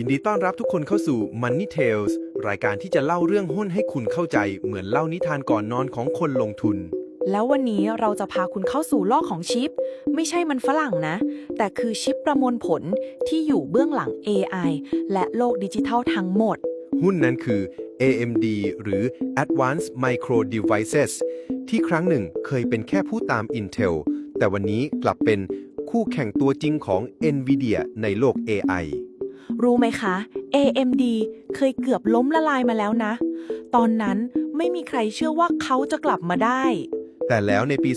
ยินดีต้อนรับทุกคนเข้าสู่ Money Tales รายการที่จะเล่าเรื่องหุ้นให้คุณเข้าใจ เหมือนเล่านิทานก่อนนอนของคนลงทุน แล้ววันนี้เราจะพาคุณเข้าสู่โลกของชิป ไม่ใช่มันฝรั่งนะ แต่คือชิปประมวลผลที่อยู่เบื้องหลัง AI และโลกดิจิทัลทั้งหมด หุ้นนั้นคือ AMD หรือ Advanced Micro Devices ที่ครั้งหนึ่งเคยเป็นแค่ผู้ตาม Intel แต่วันนี้กลับเป็นคู่แข่งตัวจริงของ NVIDIA ในโลก AI รู้ไหมคะ AMD เคยเกือบล้มละลายมาแล้วนะ ตอนนั้นไม่มีใครเชื่อว่าเขาจะกลับมาได้ แต่แล้วในปี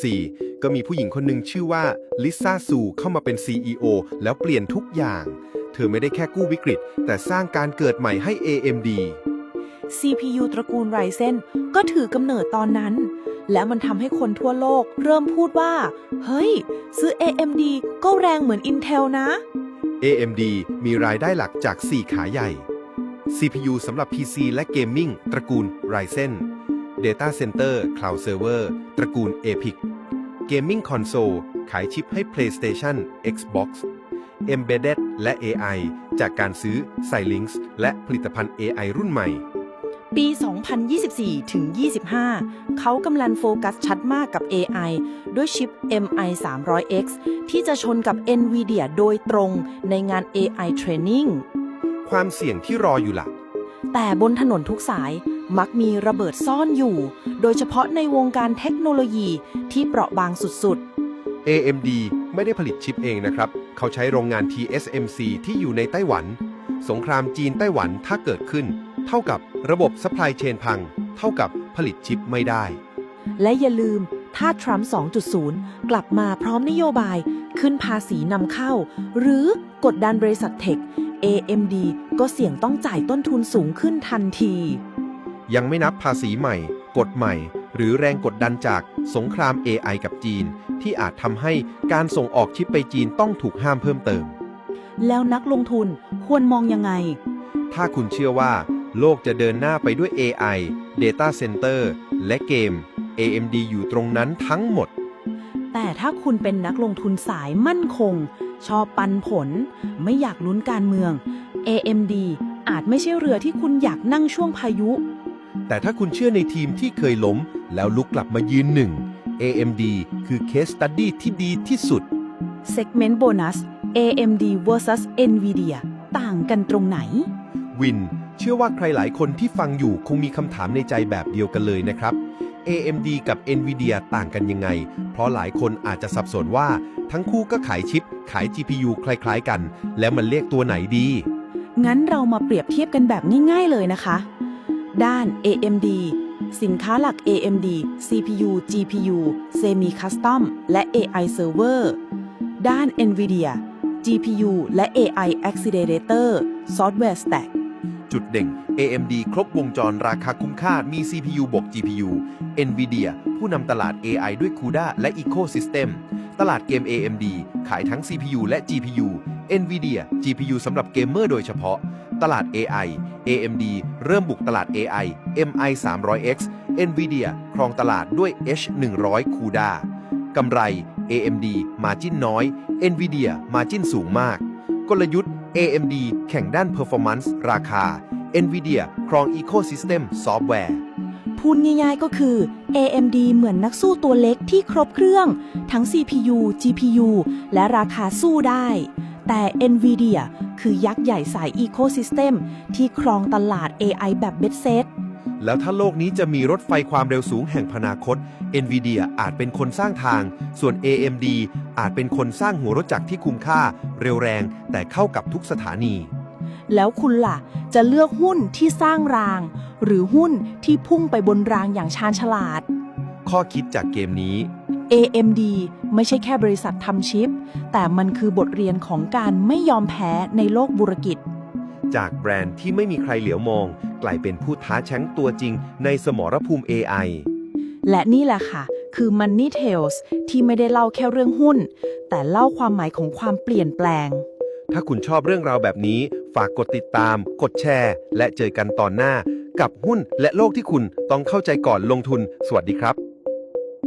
2014 ก็มีผู้หญิงคนหนึ่งชื่อว่าลิซ่าซูเข้ามาเป็น CEO แล้วเปลี่ยนทุกอย่าง เธอไม่ได้แค่กู้วิกฤต แต่สร้างการเกิดใหม่ให้ AMD CPU ตระกูล Ryzen ก็ถือกำเนิดตอนนั้น และมันทำให้คนทั่วโลกเริ่มพูดว่า เฮ้ย ซื้อ AMD ก็แรงเหมือน Intel นะ AMD มีรายได้หลักจาก 4 ขาใหญ่ CPU สำหรับ PC และเกมมิ่งตระกูล Ryzen Data Center Cloud Server ตระกูล EPIC Gaming Console ขายชิปให้ PlayStation Xbox Embedded และ AI จากการซื้อ Xilinx และผลิตภัณฑ์ AI รุ่นใหม่ ปี 2024 ถึง 25 เขากำลังโฟกัสชัดมากกับ AI ด้วยชิป MI 300X ที่จะชนกับ NVIDIA โดยตรงในงาน AI Training ความเสี่ยงที่รออยู่หลักแต่บนถนนทุกสายมักมีระเบิดซ่อนอยู่ โดยเฉพาะในวงการเทคโนโลยีที่เปราะบางสุด AMD ไม่ได้ผลิตชิปเองนะครับ เขาใช้โรงงาน TSMC ที่อยู่ในไต้หวัน สงครามจีนไต้หวันถ้าเกิดขึ้น เท่ากับระบบ supply chain พัง เท่ากับผลิตชิปไม่ได้ๆและอย่าลืมถ้าทรัมป์ 2.0 กลับมาพร้อมนโยบาย ขึ้นภาษีนำเข้า หรือกดดันบริษัทเทค AMD ก็เสี่ยงต้องจ่ายต้นทุนสูงขึ้นทันที ยังไม่นับภาษีใหม่ กฎใหม่ หรือแรงกดดันจากสงคราม AI กับจีน ที่อาจทำให้การส่งออกชิปไปจีนต้องถูกห้ามเพิ่มเติม แล้วนักลงทุนควรมองยังไง ถ้าคุณเชื่อว่า โลกจะเดินหน้าไปด้วย AI Data Center และเกม AMD อยู่ตรงนั้นทั้งหมด แต่ถ้าคุณเป็นนักลงทุนสายมั่นคง ชอบปันผล ไม่อยากลุ้นการเมือง AMD อาจไม่ใช่เรือที่คุณอยากนั่งช่วงพายุ แต่ถ้าคุณเชื่อในทีมที่เคยล้ม แล้วลุกกลับมายืนหนึ่ง AMD คือ Case Study ที่ดีที่สุด Segment Bonus AMD vs Nvidia ต่างกันตรงไหนวิน เชื่อว่าใครหลายคนที่ฟังอยู่คงมีคำถามในใจแบบเดียวกันเลยนะครับ AMD กับ Nvidia ต่างกันยังไง เพราะหลายคนอาจจะสับสนว่า ทั้งคู่ก็ขายชิป ขาย GPU คล้ายๆกัน แล้วมันเรียกตัวไหนดี งั้นเรามาเปรียบเทียบกันแบบง่ายๆเลยนะคะ ด้าน AMD สินค้าหลัก AMD CPU GPU Semi Custom และ AI Server ด้าน NVIDIA GPU และ AI Accelerator Software Stack จุดเด่ง AMD ครบวงจรราคาคุ้มค่ามี CPU บวก GPU NVIDIA ผู้นำตลาด AI ด้วย CUDA และ Ecosystem ตลาดเกม AMD ขายทั้ง CPU และ GPU NVIDIA GPU สำหรับเกมเมอร์โดยเฉพาะ ตลาด AI AMD เริ่มบุกตลาด AI MI 300X NVIDIA ครองตลาดด้วย H100 CUDA กำไร AMD มาจิ้นน้อย NVIDIA มาจิ้นสูงมาก กลยุทธ์ AMD แข่งด้าน Performance ราคา NVIDIA ครอง Ecosystem ซอฟต์แวร์พูดง่ายๆก็คือ AMD เหมือนนักสู้ตัวเล็กที่ครบเครื่อง ทั้ง CPU GPU และราคาสู้ได้ แต่ NVIDIA คือยักษ์ใหญ่สาย Ecosystem ที่ครองตลาด AI แบบเบ็ดเซต แล้วถ้าโลกนี้จะมีรถไฟความเร็วสูงแห่งพนาคต NVIDIA อาจเป็นคนสร้างทาง ส่วน AMD อาจเป็นคนสร้างหัวรถจักรที่คุ้มค่า เร็วแรง แต่เข้ากับทุกสถานี แล้วคุณล่ะ จะเลือกหุ้นที่สร้างราง หรือหุ้นที่พุ่งไปบนรางอย่างชาญฉลาด ข้อคิดจากเกมนี้ AMD ไม่ใช่แค่บริษัททำชิป แต่มันคือบทเรียนของการไม่ยอมแพ้ในโลกบุรกิจ จากแบรนด์ที่ไม่มีใครเหลียวมอง กลายเป็นผู้ท้าแชงตัวจริงในสมรภูมิ AI และนี่แหละค่ะ คือ Money Tales ที่ไม่ได้เล่าแค่เรื่องหุ้น แต่เล่าความหมายของความเปลี่ยนแปลง ถ้าคุณชอบเรื่องราวแบบนี้ ฝากกดติดตาม กดแชร์ และเจอกันตอนหน้า กับหุ้นและโลกที่คุณต้องเข้าใจก่อนลงทุน สวัสดีครับ